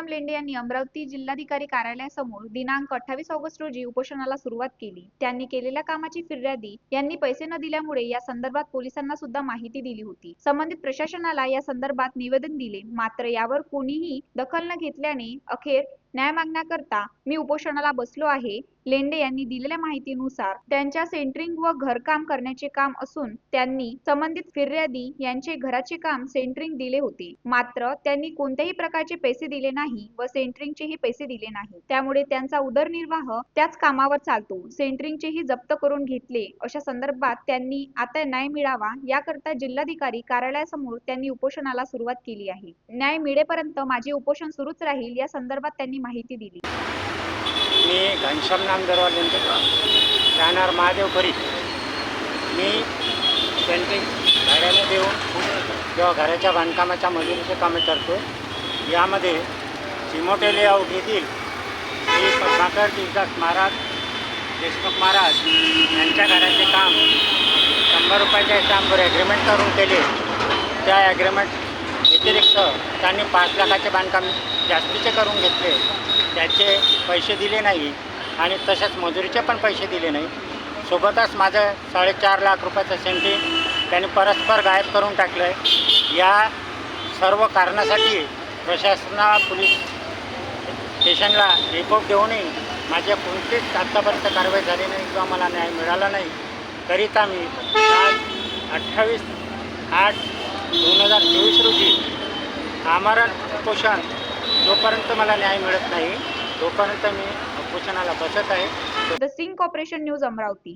लेंडे यांनी अमरावती जिल्हाधिकारी कार्यालयासमोर दिनांक अठ्ठावीस ऑगस्ट रोजी उपोषणाला सुरुवात केली. त्यांनी केलेल्या कामाची फिर्यादी यांनी पैसे न दिल्यामुळे या संदर्भात पोलिसांना सुद्धा माहिती दिली होती. संबंधित प्रशासनाला या संदर्भात निवेदन दिले. मात्र यावर कोणीही दखल न घेतल्याने अखेर न्याय मागण्याकरता मी उपोषणाला बसलो आहे. लेंडे यांनी दिलेल्या माहितीनुसार त्यांच्या सेंटरिंग व घरकाम करण्याचे काम असून त्यांनी संबंधित फिर्यादी यांचे घराचे काम सेंटरिंग दिले होते. मात्र त्यांनी कोणत्याही प्रकारचे पैसे दिले नाही व सेंटरिंगचेही पैसे दिले नाही. त्यामुळे त्यांचा उदरनिर्वाह त्याच कामावर चालतो. सेंटरिंगचेही जप्त करून घेतले. अशा संदर्भात त्यांनी आता न्याय मिळावा याकरता जिल्हाधिकारी कार्यालयासमोर त्यांनी उपोषणाला सुरुवात केली आहे. न्याय मिळेपर्यंत माझे उपोषण सुरूच राहील या संदर्भात त्यांनी माहिती दिली. मी घनश्याम नामदरवार यांचे राहणार महादेवपुरी मी पेंटिंग भाड्याने देऊन किंवा घराच्या बांधकामाच्या मजुरीचे कामे करतो यामध्ये चिमोटे लेआउट येथील श्री पद्माकर तीर्थदास महाराज देशमुख महाराज यांच्या घराचे काम शंभर रुपयाच्या स्टॅम्पवर ॲग्रीमेंट करून केले. त्या ॲग्रीमेंट व्यतिरिक्त त्यांनी पाच लाखाचे बांधकाम जास्तीचे करून घेतले. त्याचे पैसे दिले नाही आणि तसेच मजुरीचे पण पैसे दिले नाही. सोबतच माझं साडेचार लाख रुपयाचं सेंटी त्यांनी परस्पर गायब करून टाकलं आहे या सर्व कारणासाठी प्रशासना पोलीस स्टेशनला रिपोर्ट देऊनही माझ्या कोणतीच आत्तापर्यंत कारवाई झाली नाही किंवा मला न्याय मिळाला नाही. करिता मी आज अठ्ठावीस आठ दोन हजार चोवीस रोजी आमरण उपोषण जोपर्यंत मला न्याय मिळत नाही तोपर्यंत मी उपोषणाला बसत आहे. The Singh corporation news Amravati.